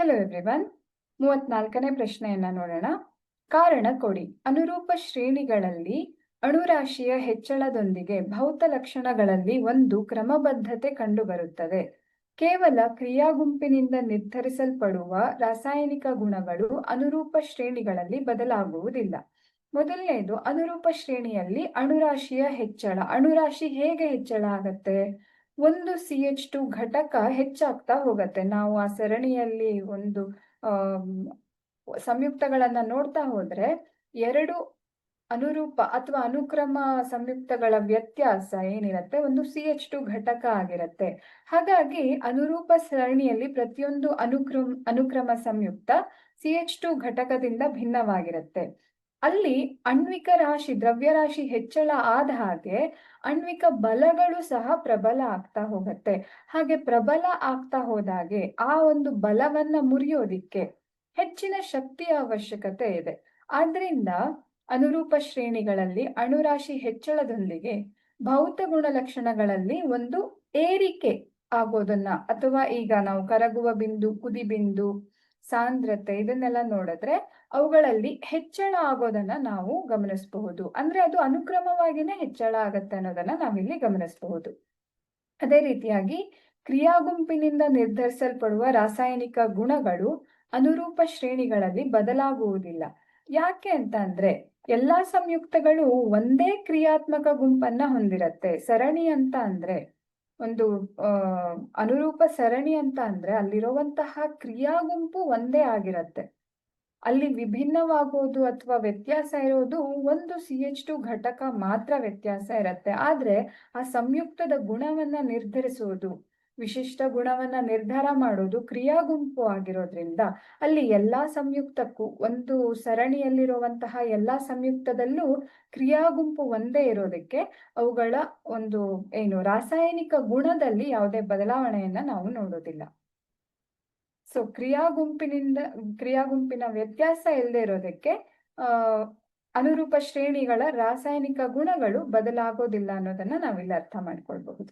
Hello everyone ಮೂವತ್ನಾಲ್ಕನೇ ಪ್ರಶ್ನೆಯನ್ನ ನೋಡೋಣ. ಕಾರಣ ಕೊಡಿ. ಅನುರೂಪ ಶ್ರೇಣಿಗಳಲ್ಲಿ ಅಣುರಾಶಿಯ ಹೆಚ್ಚಳದೊಂದಿಗೆ ಭೌತ ಲಕ್ಷಣಗಳಲ್ಲಿ ಒಂದು ಕ್ರಮಬದ್ಧತೆ ಕಂಡುಬರುತ್ತದೆ. ಕೇವಲ ಕ್ರಿಯಾ ಗುಂಪಿನಿಂದ ನಿರ್ಧರಿಸಲ್ಪಡುವ ರಾಸಾಯನಿಕ ಗುಣಗಳು ಅನುರೂಪ ಶ್ರೇಣಿಗಳಲ್ಲಿ ಬದಲಾಗುವುದಿಲ್ಲ. ಮೊದಲನೆಯದು ಅನುರೂಪ ಶ್ರೇಣಿಯಲ್ಲಿ ಅಣುರಾಶಿಯ ಹೆಚ್ಚಳ. ಅಣುರಾಶಿ ಹೇಗೆ ಹೆಚ್ಚಳ ಆಗತ್ತೆ? ಒಂದು ಸಿ ಎಚ್ ಟು ಘಟಕ ಹೆಚ್ಚಾಗ್ತಾ ಹೋಗತ್ತೆ. ನಾವು ಆ ಸರಣಿಯಲ್ಲಿ ಒಂದು ಸಂಯುಕ್ತಗಳನ್ನ ನೋಡ್ತಾ ಹೋದ್ರೆ ಎರಡು ಅನುರೂಪ ಅಥವಾ ಅನುಕ್ರಮ ಸಂಯುಕ್ತಗಳ ವ್ಯತ್ಯಾಸ ಏನಿರುತ್ತೆ? ಒಂದು ಸಿ ಎಚ್ ಟು ಘಟಕ ಆಗಿರುತ್ತೆ. ಹಾಗಾಗಿ ಅನುರೂಪ ಸರಣಿಯಲ್ಲಿ ಪ್ರತಿಯೊಂದು ಅನುಕ್ರಮ ಅನುಕ್ರಮ ಸಂಯುಕ್ತ ಸಿ ಎಚ್ ಟು ಘಟಕದಿಂದ ಭಿನ್ನವಾಗಿರುತ್ತೆ. ಅಲ್ಲಿ ಅಣ್ವಿಕ ರಾಶಿ ದ್ರವ್ಯರಾಶಿ ಹೆಚ್ಚಳ ಆದ ಹಾಗೆ ಅಣ್ವಿಕ ಬಲಗಳು ಸಹ ಪ್ರಬಲ ಆಗ್ತಾ ಹೋಗುತ್ತೆ. ಹಾಗೆ ಪ್ರಬಲ ಆಗ್ತಾ ಹೋದಾಗೆ ಆ ಒಂದು ಬಲವನ್ನ ಮುರಿಯೋದಿಕ್ಕೆ ಹೆಚ್ಚಿನ ಶಕ್ತಿಯ ಅವಶ್ಯಕತೆ ಇದೆ. ಆದ್ರಿಂದ ಅನುರೂಪ ಶ್ರೇಣಿಗಳಲ್ಲಿ ಅಣುರಾಶಿ ಹೆಚ್ಚಳದೊಂದಿಗೆ ಭೌತ ಗುಣಲಕ್ಷಣಗಳಲ್ಲಿ ಒಂದು ಏರಿಕೆ ಆಗೋದನ್ನ ಅಥವಾ ಈಗ ನಾವು ಕರಗುವ ಬಿಂದು, ಕುದಿ ಬಿಂದು, ಸಾಂದ್ರತೆ ಇದನ್ನೆಲ್ಲ ನೋಡಿದ್ರೆ ಅವುಗಳಲ್ಲಿ ಹೆಚ್ಚಳ ಆಗೋದನ್ನ ನಾವು ಗಮನಿಸಬಹುದು. ಅಂದ್ರೆ ಅದು ಅನುಕ್ರಮವಾಗಿನೇ ಹೆಚ್ಚಳ ಆಗತ್ತೆ ಅನ್ನೋದನ್ನ ನಾವಿಲ್ಲಿ ಗಮನಿಸಬಹುದು. ಅದೇ ರೀತಿಯಾಗಿ ಕ್ರಿಯಾ ಗುಂಪಿನಿಂದ ನಿರ್ಧರಿಸಲ್ಪಡುವ ರಾಸಾಯನಿಕ ಗುಣಗಳು ಅನುರೂಪ ಶ್ರೇಣಿಗಳಲ್ಲಿ ಬದಲಾಗುವುದಿಲ್ಲ. ಯಾಕೆ ಅಂತ ಅಂದ್ರೆ ಎಲ್ಲಾ ಸಂಯುಕ್ತಗಳು ಒಂದೇ ಕ್ರಿಯಾತ್ಮಕ ಗುಂಪನ್ನ ಹೊಂದಿರತ್ತೆ. ಸರಣಿ ಅಂತ ಅಂದ್ರೆ ಒಂದು ಅನುರೂಪ ಸರಣಿ ಅಂತ ಅಂದ್ರೆ ಅಲ್ಲಿರುವಂತಹ ಕ್ರಿಯಾ ಗುಂಪು ಒಂದೇ ಆಗಿರತ್ತೆ. ಅಲ್ಲಿ ವಿಭಿನ್ನವಾಗೋದು ಅಥವಾ ವ್ಯತ್ಯಾಸ ಇರೋದು ಒಂದು ಸಿ ಎಚ್ ಟು ಘಟಕ ಮಾತ್ರ ವ್ಯತ್ಯಾಸ ಇರುತ್ತೆ. ಆದ್ರೆ ಆ ಸಂಯುಕ್ತದ ಗುಣವನ್ನ ನಿರ್ಧರಿಸುವುದು ವಿಶಿಷ್ಟ ಗುಣವನ್ನ ನಿರ್ಧಾರ ಮಾಡೋದು ಕ್ರಿಯಾ ಗುಂಪು ಆಗಿರೋದ್ರಿಂದ ಅಲ್ಲಿ ಎಲ್ಲಾ ಸಂಯುಕ್ತಕ್ಕೂ ಒಂದು ಸರಣಿಯಲ್ಲಿರುವಂತಹ ಎಲ್ಲಾ ಸಂಯುಕ್ತದಲ್ಲೂ ಕ್ರಿಯಾ ಗುಂಪು ಒಂದೇ ಇರೋದಕ್ಕೆ ಅವುಗಳ ಒಂದು ಏನು ರಾಸಾಯನಿಕ ಗುಣದಲ್ಲಿ ಯಾವುದೇ ಬದಲಾವಣೆಯನ್ನ ನಾವು ನೋಡೋದಿಲ್ಲ. ಸೊ ಕ್ರಿಯಾ ಗುಂಪಿನಿಂದ ಕ್ರಿಯಾ ಗುಂಪಿನ ವ್ಯತ್ಯಾಸ ಇಲ್ಲದೆ ಇರೋದಕ್ಕೆ ಅನುರೂಪ ಶ್ರೇಣಿಗಳ ರಾಸಾಯನಿಕ ಗುಣಗಳು ಬದಲಾಗೋದಿಲ್ಲ ಅನ್ನೋದನ್ನ ನಾವಿಲ್ಲಿ ಅರ್ಥ ಮಾಡ್ಕೊಳ್ಬಹುದು.